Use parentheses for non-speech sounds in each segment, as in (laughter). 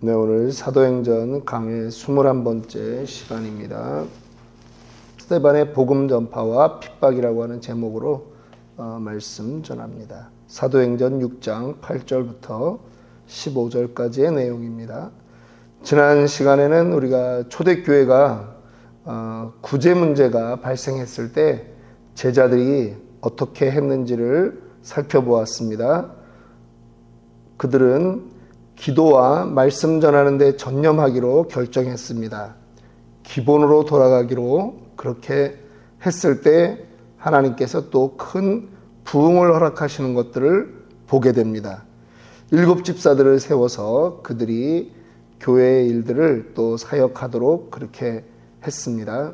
네, 오늘 사도행전 강의 21번째 시간입니다. 스테반의 복음 전파와 핍박이라고 하는 제목으로 어, 말씀 전합니다. 사도행전 6장 8절부터 15절까지의 내용입니다. 지난 시간에는 우리가 초대교회가 어, 구제 문제가 발생했을 때 제자들이 어떻게 했는지를 살펴보았습니다. 그들은 기도와 말씀 전하는 데 전념하기로 결정했습니다. 기본으로 돌아가기로 그렇게 했을 때 하나님께서 또 큰 부흥을 허락하시는 것들을 보게 됩니다. 일곱 집사들을 세워서 그들이 교회의 일들을 또 사역하도록 그렇게 했습니다.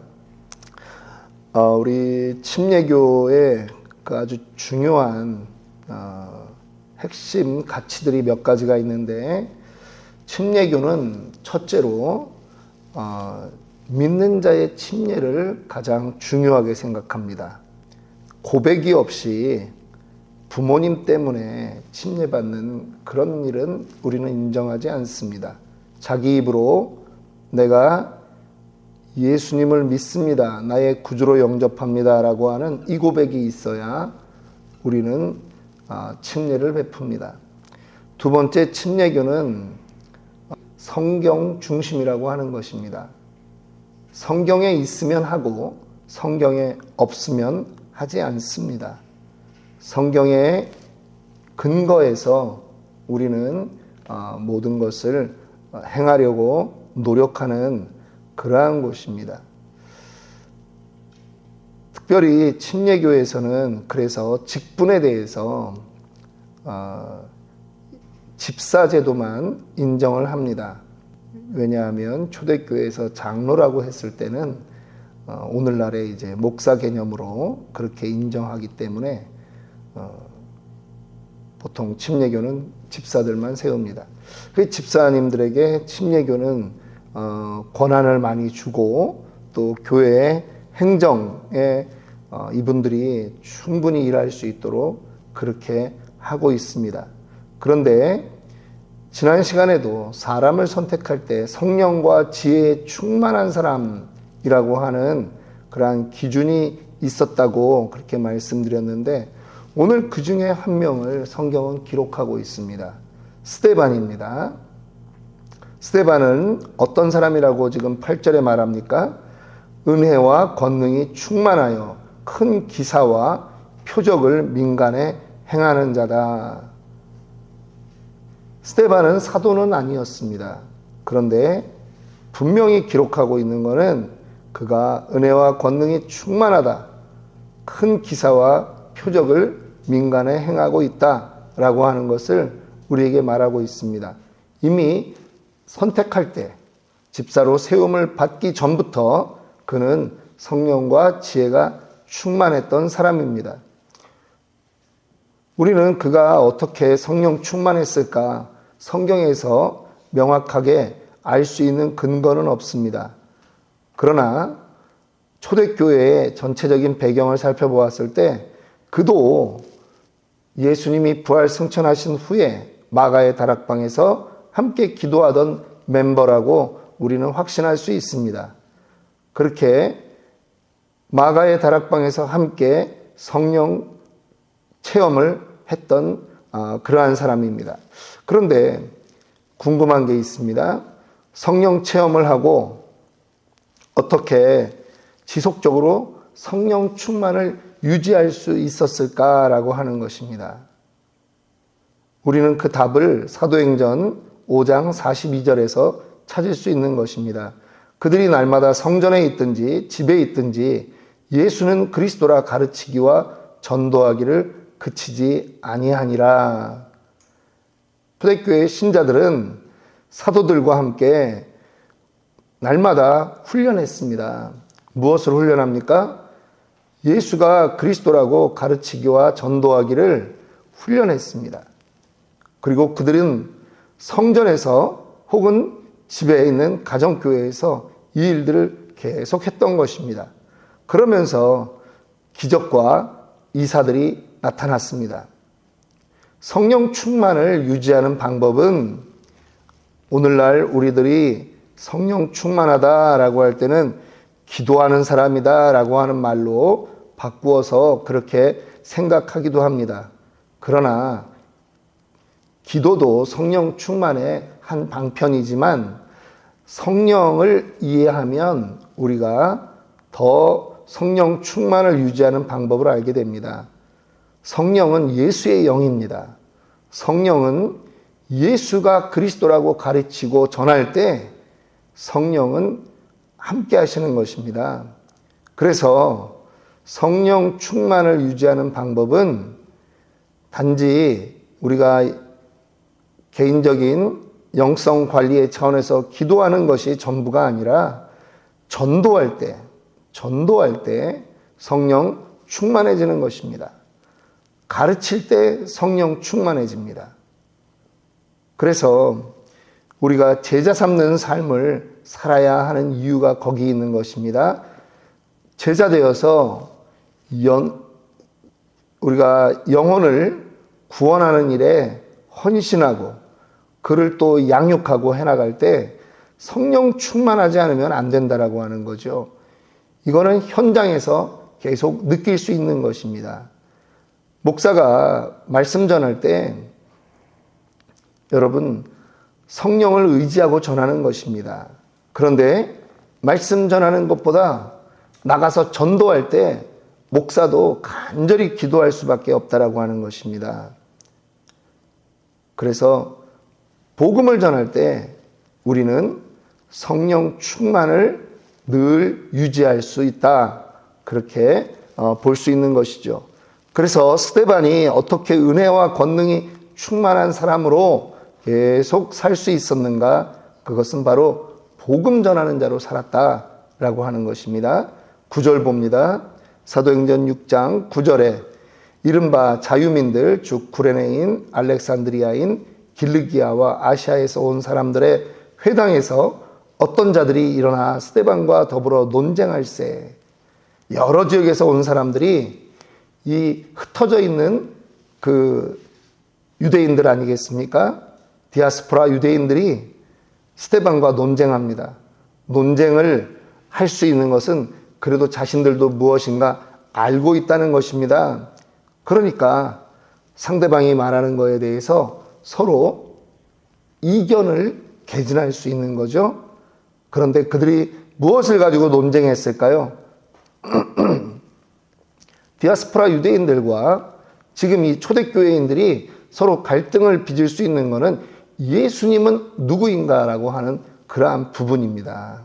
어, 우리 침례교의 그 아주 중요한 어, 핵심 가치들이 몇 가지가 있는데 침례교는 첫째로 어, 믿는 자의 침례를 가장 중요하게 생각합니다. 고백이 없이 부모님 때문에 침례받는 그런 일은 우리는 인정하지 않습니다. 자기 입으로 내가 예수님을 믿습니다. 나의 구주로 영접합니다. 라고 하는 이 고백이 있어야 우리는 아, 침례를 베풉니다. 두 번째 침례교는 성경 중심이라고 하는 것입니다. 성경에 있으면 하고 성경에 없으면 하지 않습니다. 성경의 근거에서 우리는 아, 모든 것을 행하려고 노력하는 그러한 곳입니다. 특별히 침례교에서는 그래서 직분에 대해서 어, 집사제도만 인정을 합니다. 왜냐하면 초대교회에서 장로라고 했을 때는 어, 오늘날의 이제 목사 개념으로 그렇게 인정하기 때문에 어, 보통 침례교는 집사들만 세웁니다. 그 집사님들에게 침례교는 어, 권한을 많이 주고 또 교회의 행정에 어, 이분들이 충분히 일할 수 있도록 그렇게 하고 있습니다. 그런데 지난 시간에도 사람을 선택할 때 성령과 지혜에 충만한 사람이라고 하는 그러한 기준이 있었다고 그렇게 말씀드렸는데 오늘 그 중에 한 명을 성경은 기록하고 있습니다. 스테반입니다. 스테반은 어떤 사람이라고 지금 8절에 말합니까? 은혜와 권능이 충만하여 큰 기사와 표적을 민간에 행하는 자다. 스테반은 사도는 아니었습니다. 그런데 분명히 기록하고 있는 것은 그가 은혜와 권능이 충만하다. 큰 기사와 표적을 민간에 행하고 있다 라고 하는 것을 우리에게 말하고 있습니다. 이미 선택할 때 집사로 세움을 받기 전부터 그는 성령과 지혜가 충만했던 사람입니다. 우리는 그가 어떻게 성령 충만했을까 성경에서 명확하게 알 수 있는 근거는 없습니다. 그러나 초대교회의 전체적인 배경을 살펴보았을 때 그도 예수님이 부활 승천하신 후에 마가의 다락방에서 함께 기도하던 멤버라고 우리는 확신할 수 있습니다. 그렇게 마가의 다락방에서 함께 성령 체험을 했던 아, 그러한 사람입니다. 그런데 궁금한 게 있습니다. 성령 체험을 하고 어떻게 지속적으로 성령 충만을 유지할 수 있었을까라고 하는 것입니다. 우리는 그 답을 사도행전 5장 42절에서 찾을 수 있는 것입니다. 그들이 날마다 성전에 있든지 집에 있든지 예수는 그리스도라 가르치기와 전도하기를 그치지 아니하니라. 초대교회 신자들은 사도들과 함께 날마다 훈련했습니다. 무엇을 훈련합니까? 예수가 그리스도라고 가르치기와 전도하기를 훈련했습니다. 그리고 그들은 성전에서 혹은 집에 있는 가정교회에서 이 일들을 계속 했던 것입니다. 그러면서 기적과 이사들이 나타났습니다. 성령 충만을 유지하는 방법은 오늘날 우리들이 성령 충만하다라고 할 때는 기도하는 사람이다라고 하는 말로 바꾸어서 그렇게 생각하기도 합니다. 그러나 기도도 성령 충만의 한 방편이지만 성령을 이해하면 우리가 더 성령 충만을 유지하는 방법을 알게 됩니다. 성령은 예수의 영입니다. 성령은 예수가 그리스도라고 가르치고 전할 때 성령은 함께 하시는 것입니다. 그래서 성령 충만을 유지하는 방법은 단지 우리가 개인적인 영성 관리의 차원에서 기도하는 것이 전부가 아니라 전도할 때, 전도할 때 성령 충만해지는 것입니다. 가르칠 때 성령 충만해집니다. 그래서 우리가 제자 삼는 삶을 살아야 하는 이유가 거기 있는 것입니다. 제자 되어서 연, 우리가 영혼을 구원하는 일에 헌신하고 그를 또 양육하고 해나갈 때 성령 충만하지 않으면 안 된다라고 하는 거죠. 이거는 현장에서 계속 느낄 수 있는 것입니다. 목사가 말씀 전할 때 여러분 성령을 의지하고 전하는 것입니다. 그런데 말씀 전하는 것보다 나가서 전도할 때 목사도 간절히 기도할 수밖에 없다라고 하는 것입니다. 그래서 복음을 전할 때 우리는 성령 충만을 늘 유지할 수 있다. 그렇게 어, 볼수 있는 것이죠. 그래서 스테반이 어떻게 은혜와 권능이 충만한 사람으로 계속 살 수 있었는가? 그것은 바로 복음 전하는 자로 살았다라고 하는 것입니다. 9절 봅니다. 사도행전 6장 9절에 이른바 자유민들 즉 구레네인 알렉산드리아인 길르기아와 아시아에서 온 사람들의 회당에서 어떤 자들이 일어나 스테반과 더불어 논쟁할세 여러 지역에서 온 사람들이 이 흩어져 있는 그 유대인들 아니겠습니까? 디아스포라 유대인들이 스테반과 논쟁합니다. 논쟁을 할 수 있는 것은 그래도 자신들도 무엇인가 알고 있다는 것입니다. 그러니까 상대방이 말하는 거에 대해서 서로 이견을 개진할 수 있는 거죠. 그런데 그들이 무엇을 가지고 논쟁했을까요? (clears throat) 디아스포라 유대인들과 지금 이 초대교회인들이 서로 갈등을 빚을 수 있는 것은 예수님은 누구인가라고 하는 그러한 부분입니다.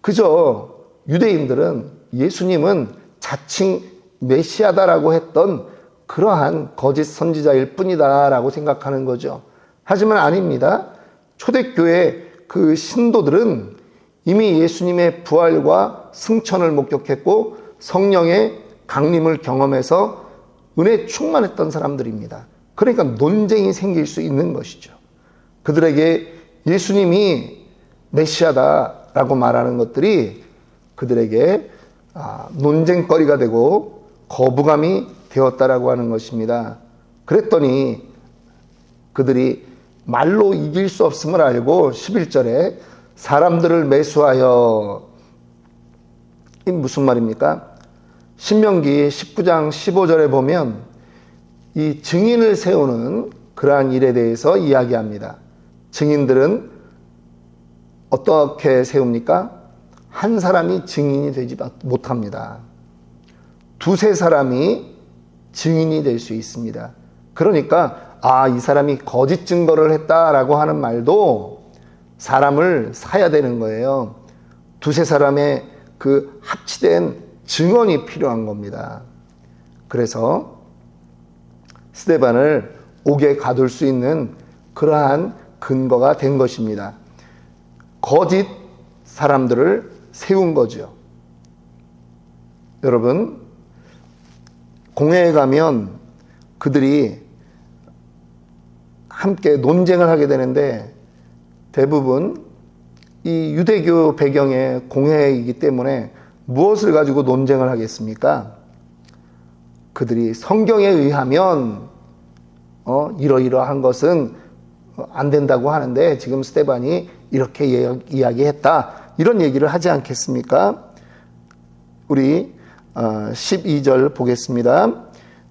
그저 유대인들은 예수님은 자칭 메시아다라고 했던 그러한 거짓 선지자일 뿐이다라고 생각하는 거죠. 하지만 아닙니다. 초대교회 그 신도들은 이미 예수님의 부활과 승천을 목격했고 성령의 강림을 경험해서 은혜 충만했던 사람들입니다. 그러니까 논쟁이 생길 수 있는 것이죠. 그들에게 예수님이 메시아다라고 말하는 것들이 그들에게 아, 논쟁거리가 되고 거부감이 되었다라고 하는 것입니다. 그랬더니 그들이 말로 이길 수 없음을 알고 11절에 사람들을 매수하여 이 무슨 말입니까? 신명기 19장 15절에 보면 이 증인을 세우는 그러한 일에 대해서 이야기합니다. 증인들은 어떻게 세웁니까? 한 사람이 증인이 되지 못합니다. 두세 사람이 증인이 될 수 있습니다. 그러니까 아, 이 사람이 거짓 증거를 했다라고 하는 말도 사람을 사야 되는 거예요. 두세 사람의 그 합치된 증언이 필요한 겁니다. 그래서 스테반을 옥에 가둘 수 있는 그러한 근거가 된 것입니다. 거짓 사람들을 세운 거죠. 여러분, 공회에 가면 그들이 함께 논쟁을 하게 되는데 대부분 이 유대교 배경의 공회이기 때문에 무엇을 가지고 논쟁을 하겠습니까? 그들이 성경에 의하면 어, 이러이러한 것은 안 된다고 하는데 지금 스테반이 이렇게 이야기했다. 이런 얘기를 하지 않겠습니까? 우리 12절 어, 보겠습니다.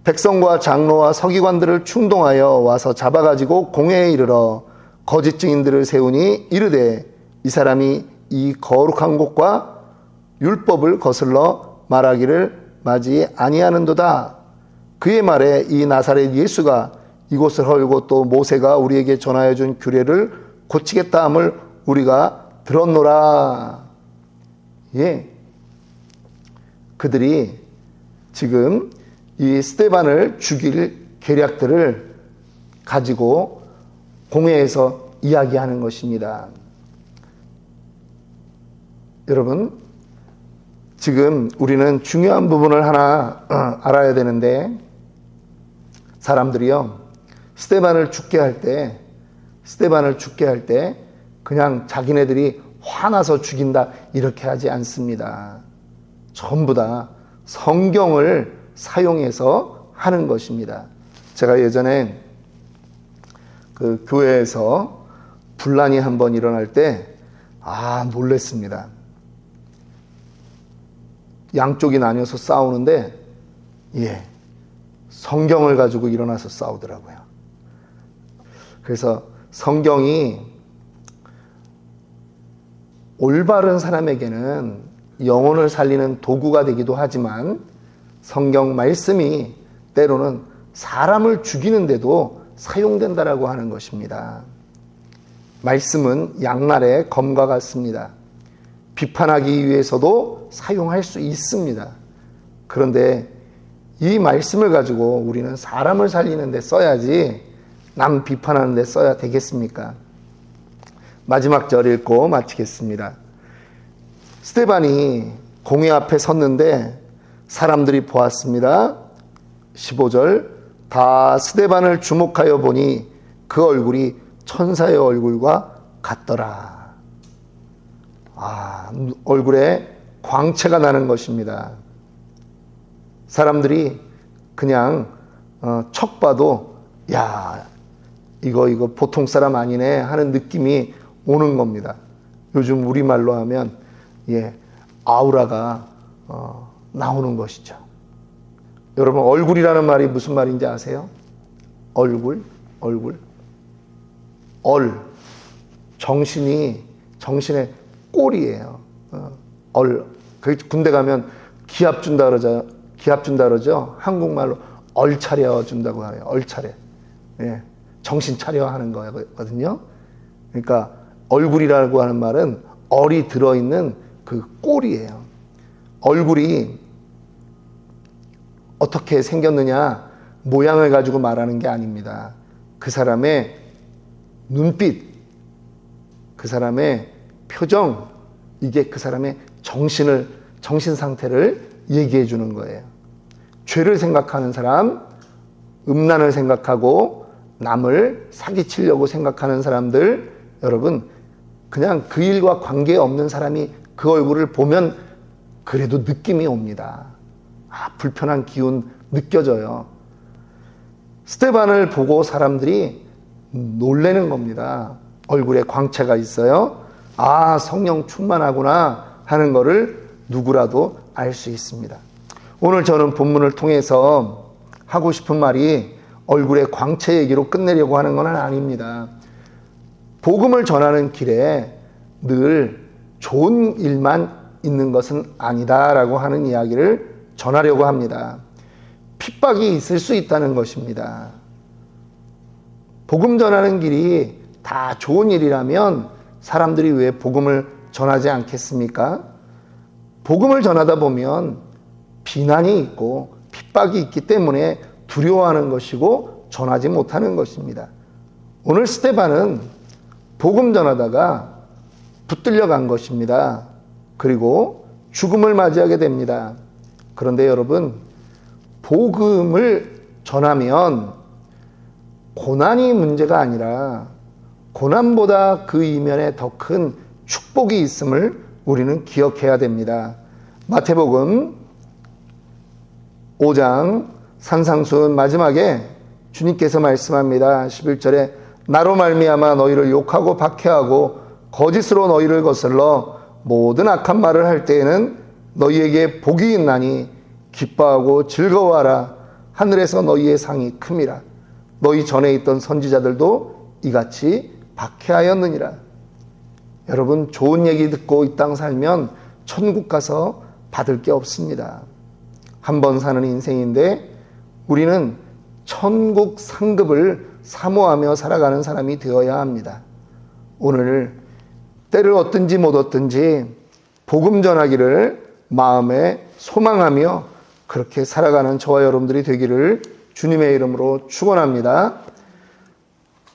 백성과 장로와 서기관들을 충동하여 와서 잡아가지고 공회에 이르러 거짓 증인들을 세우니 이르되 이 사람이 이 거룩한 곳과 율법을 거슬러 말하기를 맞이 아니하는도다. 그의 말에 이 나사렛 예수가 이곳을 헐고 또 모세가 우리에게 전하여 준 규례를 고치겠다 함을 우리가 들었노라. 예. 그들이 지금 이 스테반을 죽일 계략들을 가지고 공회에서 이야기하는 것입니다. 여러분, 지금 우리는 중요한 부분을 하나 알아야 되는데, 사람들이요, 스테반을 죽게 할 때, 스테반을 죽게 할 때, 그냥 자기네들이 화나서 죽인다, 이렇게 하지 않습니다. 전부 다 성경을 사용해서 하는 것입니다. 제가 예전에 그 교회에서 분란이 한 번 일어날 때, 아, 놀랬습니다. 양쪽이 나뉘어서 싸우는데, 예, 성경을 가지고 일어나서 싸우더라고요. 그래서 성경이 올바른 사람에게는 영혼을 살리는 도구가 되기도 하지만 성경 말씀이 때로는 사람을 죽이는데도 사용된다라고 하는 것입니다. 말씀은 양날의 검과 같습니다. 비판하기 위해서도 사용할 수 있습니다. 그런데 이 말씀을 가지고 우리는 사람을 살리는데 써야지 남 비판하는데 써야 되겠습니까? 마지막 절 읽고 마치겠습니다. 스테반이 공회 앞에 섰는데 사람들이 보았습니다. 15절 다 스테반을 주목하여 보니 그 얼굴이 천사의 얼굴과 같더라. 아, 얼굴에 광채가 나는 것입니다. 사람들이 그냥 어, 척 봐도 야 이거 이거 보통 사람 아니네 하는 느낌이 오는 겁니다. 요즘 우리 말로 하면 예 아우라가 어, 나오는 것이죠. 여러분 얼굴이라는 말이 무슨 말인지 아세요? 얼굴, 얼굴, 얼 정신이 정신의 꼴이에요. 어, 얼. 그 군대 가면 기합 준다 그러죠. 기합 준다 그러죠. 한국말로 얼 차려 준다고 해요. 얼 차려. 예. 정신 차려 하는 거거든요. 그러니까 얼굴이라고 하는 말은 얼이 들어있는 그 꼴이에요. 얼굴이 어떻게 생겼느냐 모양을 가지고 말하는 게 아닙니다. 그 사람의 눈빛, 그 사람의 표정, 이게 그 사람의 정신을, 정신 상태를 얘기해 주는 거예요. 죄를 생각하는 사람, 음란을 생각하고 남을 사기치려고 생각하는 사람들, 여러분, 그냥 그 일과 관계없는 사람이 그 얼굴을 보면 그래도 느낌이 옵니다. 아, 불편한 기운 느껴져요. 스테반을 보고 사람들이 놀래는 겁니다. 얼굴에 광채가 있어요. 아, 성령 충만하구나 하는 것을 누구라도 알 수 있습니다. 오늘 저는 본문을 통해서 하고 싶은 말이 얼굴에 광채 얘기로 끝내려고 하는 건 아닙니다. 복음을 전하는 길에 늘 좋은 일만 있는 것은 아니다라고 하는 이야기를 전하려고 합니다. 핍박이 있을 수 있다는 것입니다. 복음 전하는 길이 다 좋은 일이라면 사람들이 왜 복음을 전하지 않겠습니까? 복음을 전하다 보면 비난이 있고 핍박이 있기 때문에 두려워하는 것이고 전하지 못하는 것입니다. 오늘 스테반은 복음 전하다가 붙들려 간 것입니다. 그리고 죽음을 맞이하게 됩니다. 그런데 여러분, 복음을 전하면 고난이 문제가 아니라 고난보다 그 이면에 더 큰 축복이 있음을 우리는 기억해야 됩니다. 마태복음 5장 산상순 마지막에 주님께서 말씀합니다. 11절에 나로 말미암아 너희를 욕하고 박해하고 거짓으로 너희를 거슬러 모든 악한 말을 할 때에는 너희에게 복이 있나니 기뻐하고 즐거워하라 하늘에서 너희의 상이 큼이라 너희 전에 있던 선지자들도 이같이 박해하였느니라 여러분 좋은 얘기 듣고 이 땅 살면 천국 가서 받을 게 없습니다. 한 번 사는 인생인데 우리는 천국 상급을 사모하며 살아가는 사람이 되어야 합니다. 오늘 때를 얻든지 못 얻든지 복음 전하기를 마음에 소망하며 그렇게 살아가는 저와 여러분들이 되기를 주님의 이름으로 축원합니다.